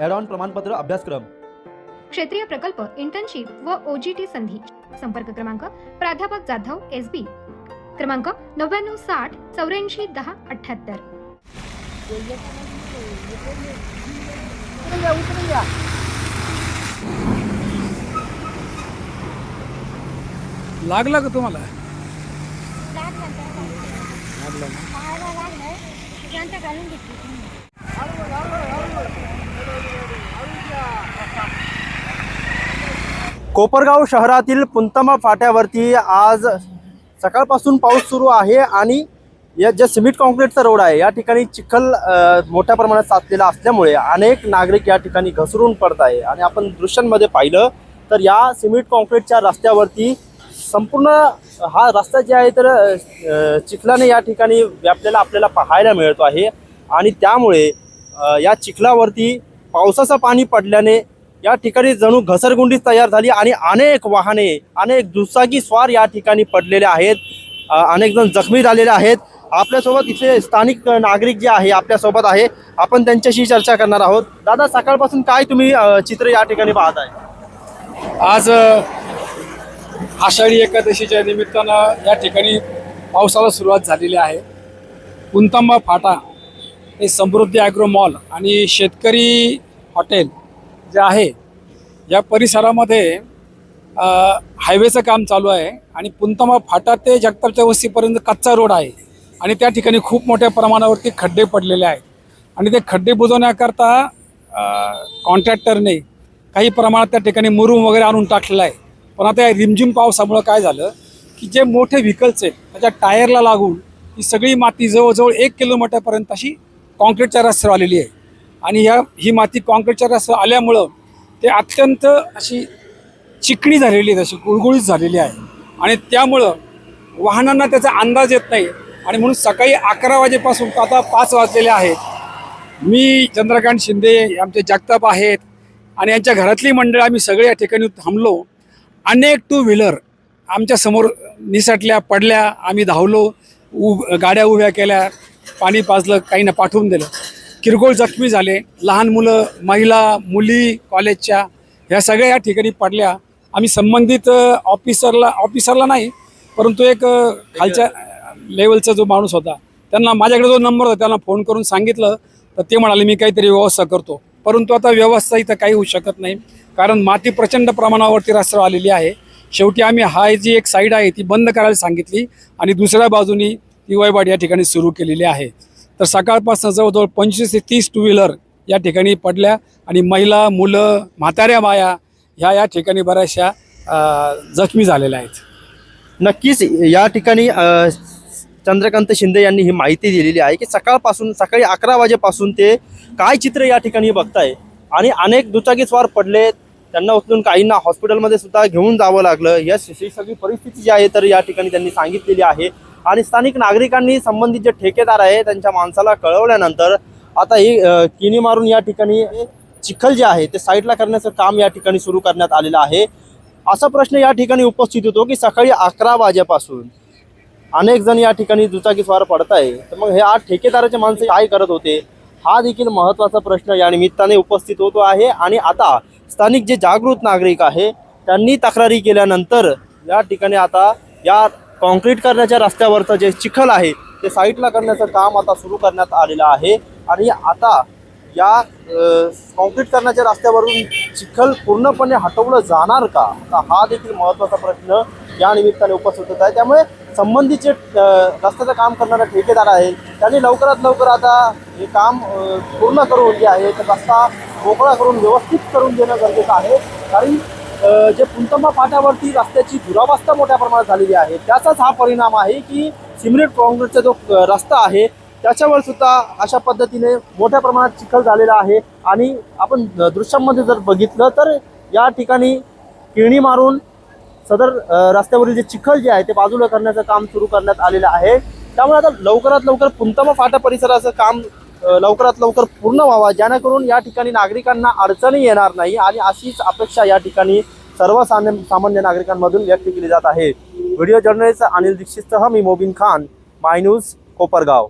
ॲडॉन प्रमाणपत्र अभ्यासक्रम. क्षेत्रीय प्रकल्प इंटर्नशिप व ओजीटी संधी. संपर्क क्रमांक प्राध्यापक जाधव एस बी क्रमांक नव्याण्णव साठ चौऱ्याऐंशी दहा अठ्ठ्याहत्तर लागला का तुम्हाला? लागलं तर लागलं ना पाहायला लागलंय त्यांच्या घालून घेतली कोपरगाव शहरातील पुंतमा फाट्यावरती आज सकाळपासून पाऊस सुरू आहे आणि या जे सिमेंट कॉन्क्रीटचा रोड आहे या ठिकाणी चिखल मोठ्या प्रमाणात साचलेला असल्यामुळे अनेक नागरिक या ठिकाणी घसरून पडत आहे. आणि आपण दृश्यांमध्ये पाहिलं तर या सिमेंट कॉन्क्रीटच्या रस्त्यावरती संपूर्ण हा रस्ता जे आहे तर चिखलाने या ठिकाणी व्यापलेला आपल्याला पाहायला मिळतो आहे. आणि त्यामुळे या चिखलावरती पावसाचं पाणी पडल्याने या ठिकाणी जणू घसरगुंडी तयार झाली आणि अनेक वाहने अनेक दुचाकी स्वार या ठिकाणी पडलेले आहेत. अनेक जण जखमी झालेले आहेत. आपल्यासोबत इथे स्थानिक नागरिक जे आहे आपल्यासोबत आहे. आपण त्यांच्याशी चर्चा करणार आहोत. दादा सकाळपासून काय तुम्ही चित्र या ठिकाणी पाहत आहे आज आषाढी एकादशीच्या निमित्तानं या ठिकाणी पावसाला सुरुवात झालेली आहे. कुंतंबा फाटा हे समृद्धी ॲग्रो मॉल आणि शेतकरी हॉटेल जे आहे या परिसरामध्ये हायवेचं काम चालू आहे आणि पुंतमा फाटा ते जगतापच्या वस्तीपर्यंत कच्चा रोड आहे आणि त्या ठिकाणी खूप मोठ्या प्रमाणावरती खड्डे पडलेले आहेत. आणि ते खड्डे बुजवण्याकरता कॉन्ट्रॅक्टरने काही प्रमाणात त्या ठिकाणी मुरूम वगैरे आणून टाकलेला आहे. पण आता या रिमझिम पावसामुळं काय झालं की जे मोठे व्हीकल्स आहेत त्याच्या टायरला लागून ही सगळी माती जवळजवळ एक किलोमीटरपर्यंत अशी कॉन्क्रीटच्या रस्त्यावर आलेली आहे. आणि ह्या ही माती कॉन्क्रीटच्या रस्त्यावर आल्यामुळं ते अत्यंत अशी चिकणी झालेली आहे अशी गुळगुळीत झालेली आहे. आणि त्यामुळं वाहनांना त्याचा अंदाज येत नाही. आणि म्हणून सकाळी अकरा वाजेपासून तर आता पाच वाजलेले आहेत. मी चंद्रकांत शिंदे आमचे जगताप आहेत. आणि यांच्या घरातली मंडळ आम्ही सगळे या ठिकाणी थांबलो. अनेक टू व्हीलर आमच्यासमोर निसटल्या पडल्या. आम्ही धावलो उ गाड्या उभ्या केल्या. पाणी पाजलं काही ना पाठवून दिलं. किरकोळ जखमी झाले. लहान मुलं महिला मुली कॉलेजच्या ह्या सगळ्या या ठिकाणी पडल्या. आम्ही संबंधित ऑफिसरला ऑफिसरला नाही परंतु एक खालच्या लेवलचा जो माणूस होता त्यांना माझ्याकडे जो नंबर होता त्यांना फोन करून सांगितलं तर ते म्हणाले मी काहीतरी व्यवस्था करतो. परंतु आता व्यवस्था इथं काही होऊ शकत नाही कारण माती प्रचंड प्रमाणावरती रस्त्यावर आलेली आहे. शेवटी आम्ही हा जी एक साईड आहे ती बंद करायला सांगितली आणि दुसऱ्या बाजूनी ती वयवाड या ठिकाणी सुरू केलेली आहे. तर सकाळपासून जवळजवळ पंचवीस ते तीस टू व्हीलर या ठिकाणी पडल्या आणि महिला मुलं म्हाताऱ्या बाया ह्या या ठिकाणी बऱ्याचशा जखमी झालेल्या आहेत. नक्कीच या ठिकाणी चंद्रकांत शिंदे यांनी ही माहिती दिलेली आहे की सकाळपासून सकाळी अकरा वाजेपासून ते काय चित्र या ठिकाणी बघताय? आणि अनेक दुचाकी स्वार पडले त्यांना उचलून काहींना हॉस्पिटलमध्ये सुद्धा घेऊन जावं लागलं. या सगळी परिस्थिती जी आहे तर या ठिकाणी त्यांनी सांगितलेली आहे. आणि स्थानिक नागरिकांनी संबंधित जे ठेकेदार आहे त्यांच्या माणसाला कळवल्यानंतर आता ही किनी मारून या ठिकाणी चिखल जे आहे ते साईडला करण्याचं काम या ठिकाणी सुरू करण्यात आलेलं आहे. असा प्रश्न या ठिकाणी उपस्थित होतो की सकाळी अकरा वाजेपासून अनेक जण या ठिकाणी दुचाकीस्वार पडत आहे तर मग हे आज ठेकेदाराचे माणसं काय करत होते हा देखील महत्त्वाचा प्रश्न या निमित्ताने उपस्थित होतो आहे. आणि आता स्थानिक जे जागृत नागरिक आहे त्यांनी तक्रारी केल्यानंतर या ठिकाणी आता या कॉन्क्रीट करण्याच्या रस्त्यावरचं जे चिखल आहे ते साईटला करण्याचं काम आता सुरू करण्यात आलेलं आहे. आणि आता या कॉन्क्रीट करण्याच्या रस्त्यावरून चिखल पूर्णपणे हटवलं जाणार का? आता हा देखील महत्त्वाचा प्रश्न या निमित्ताने उपस्थित होत आहे. त्यामुळे संबंधित जे रस्त्याचं काम करणारा ठेकेदार आहे त्यांनी लवकरात लवकर आता हे काम पूर्ण करून जे आहे तर रस्ता मोकळा करून व्यवस्थित करून देणं गरजेचं आहे. कारण जे पुंतंबा फाट्यावरती रस्त्याची दुरावस्था मोठ्या प्रमाणात झालेली आहे त्याचाच हा परिणाम आहे की सिमरेट काँग्रेसचा जो रस्ता आहे त्याच्यावर सुद्धा अशा पद्धतीने मोठ्या प्रमाणात चिखल झालेला आहे. आणि आपण दृश्यांमध्ये जर बघितलं तर या ठिकाणी किणी मारून सदर रस्त्यावरील जे चिखल जे आहे ते बाजूला करण्याचं काम सुरू करण्यात आलेलं आहे. त्यामुळे आता लवकरात लवकर पुंतमा फाटा परिसराचं काम लवकरात लवकर पूर्ण व्हावा. जेणेकरून या ठिकाणी नागरिकांना अडचणी येणार नाही आणि अशीच अपेक्षा या ठिकाणी सर्वसामान्य सामान्य नागरिकांमधून व्यक्त केली जात आहे. व्हिडिओ जर्नलिस्ट अनिल दीक्षितसह मी मोबिन खान माय न्यूज कोपरगाव.